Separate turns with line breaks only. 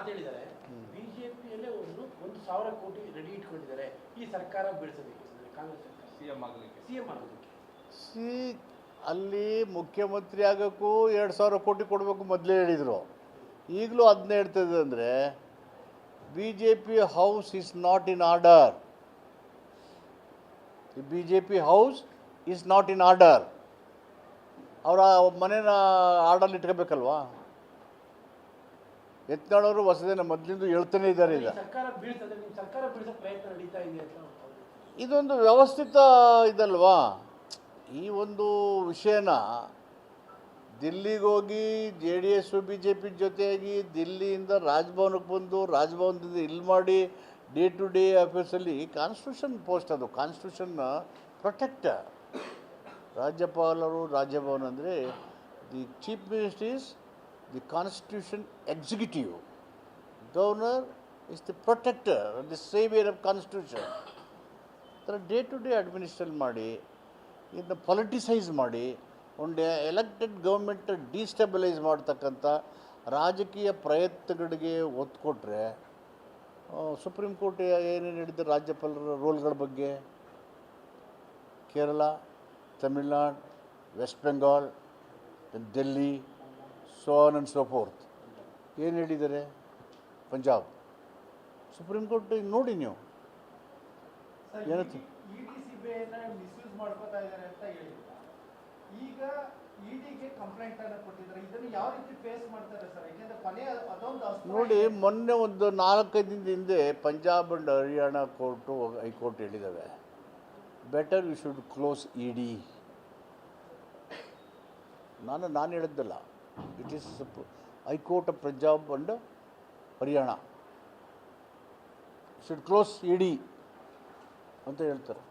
ಮಾತು ಹೇಳಿದ್ದಾರೆ ಬಿಜೆಪಿಯಲ್ಲೇ ಒಂದು ಒಂದು ಸಾವಿರ ಕೋಟಿ ರೆಡಿ ಇಟ್ಕೊಂಡಿದ್ದಾರೆ. ಈ ಸರ್ಕಾರ ಬೀಳ್ಸೋದಕ್ಕೆ ಕಾಂಗ್ರೆಸ್ ಸರ್ಕಾರ.
ಸಿಎಂ ಆಗಲಿಕ್ಕೆ.
ಸಿಎಂ ಆಗೋದಕ್ಕೆ
ಸಿ ಅಲ್ಲಿ ಮುಖ್ಯಮಂತ್ರಿ ಆಗೋಕ್ಕೂ ಎರಡು ಸಾವಿರ ಕೋಟಿ ಕೊಡಬೇಕು ಮೊದಲೇ ಹೇಳಿದರು. ಈಗಲೂ ಅದನ್ನೇ ಹೇಳ್ತದೆ ಅಂದರೆ B J P house is not in order B J P house is not in order ಅವರ ಮನೇನ ಆರ್ಡರ್ ಇಟ್ಕೋಬೇಕಲ್ವಾ? ಎತ್ನಾಳವರು ಹೊಸದೇನ ಮೊದಲಿಂದ ಹೇಳ್ತಾನೆ ಇದ್ದಾರೆ ಈಗ. ಇದೊಂದು ವ್ಯವಸ್ಥಿತ ಇದಲ್ವಾ? ಈ ಒಂದು ವಿಷಯನ ದಿಲ್ಲಿಗೆ ಹೋಗಿ J D S B J P ಜೊತೆಯಾಗಿ ದಿಲ್ಲಿಯಿಂದ ರಾಜಭವನಕ್ಕೆ ಬಂದು ರಾಜ್ಭವನದಿಂದ ಇಲ್ಲಿ ಮಾಡಿ ಡೇ ಟು ಡೇ ಆಫೀಸಲ್ಲಿ ಕಾನ್ಸ್ಟಿಟ್ಯೂಷನ್ ಪೋಸ್ಟ್ ಅದು ಕಾನ್ಸ್ಟಿಟ್ಯೂಷನ್ನ ಪ್ರೊಟೆಕ್ಟರ್ ರಾಜ್ಯಪಾಲರು ರಾಜ್ಯಭವನ ಅಂದರೆ the chief minister is the constitution executive governor is the protector the saviour of constitution ಥರ ಡೇ ಟು ಡೇ ಅಡ್ಮಿನಿಸ್ಟ್ರೇಟ್ ಮಾಡಿ ಇದನ್ನ ಪೊಲಿಟಿಸೈಸ್ ಮಾಡಿ ಒಂದು ಎಲೆಕ್ಟೆಡ್ ಗೌರ್ಮೆಂಟ್ ಡಿಸ್ಟೆಬಿಲೈಸ್ ಮಾಡ್ತಕ್ಕಂಥ ರಾಜಕೀಯ ಪ್ರಯತ್ನಗಳಿಗೆ ಒತ್ತು ಕೊಟ್ಟರೆ ಸುಪ್ರೀಂ ಕೋರ್ಟ್ ಏನೇನು ಹೇಳಿದೆ ರಾಜ್ಯಪಾಲರ ರೋಲ್ಗಳ ಬಗ್ಗೆ Kerala Tamil Nadu West Bengal Delhi zone and so forth ಏನು ಹೇಳಿದ್ದಾರೆ? ಪಂಜಾಬ್. ಸುಪ್ರೀಂ ಕೋರ್ಟ್ ನೋಡಿ ನೀವು. ಏನಂತ?
ಇಡಿ ಸಿಬಿಐನ ಮಿಸ್ಯೂಸ್ ಮಾಡ್ಕೋತಾ ಇದ್ದಾರೆ ಅಂತ ಹೇಳಿದ್ರು? ಈಗ ಇಡಿಗೆ ಕಂಪ್ಲೇಂಟ್ ಅನ್ನ ಕೊಟ್ಟಿದ್ದಾರೆ. ಇದನ್ನು ಯಾವ ರೀತಿ ಫೇಸ್ ಮಾಡ್ತಾರೆ ಸರ್? ಯಾಕೆಂದ್ರೆ ಕೊನೆ ಅದೊಂದು
ನೋಡಿ ಮೊನ್ನೆ ಒಂದು ನಾಲ್ಕೈದು ದಿನದ ಹಿಂದೆ Punjab and Haryana court high court ಹೇಳಿದ್ದಾವೆ. Better you should close E D ನಾನು ನಾನು ಹೇಳಿದ್ದಲ್ಲ. It is high court of Punjab and Haryana should close E D ಅಂತ ಹೇಳ್ತಾರೆ.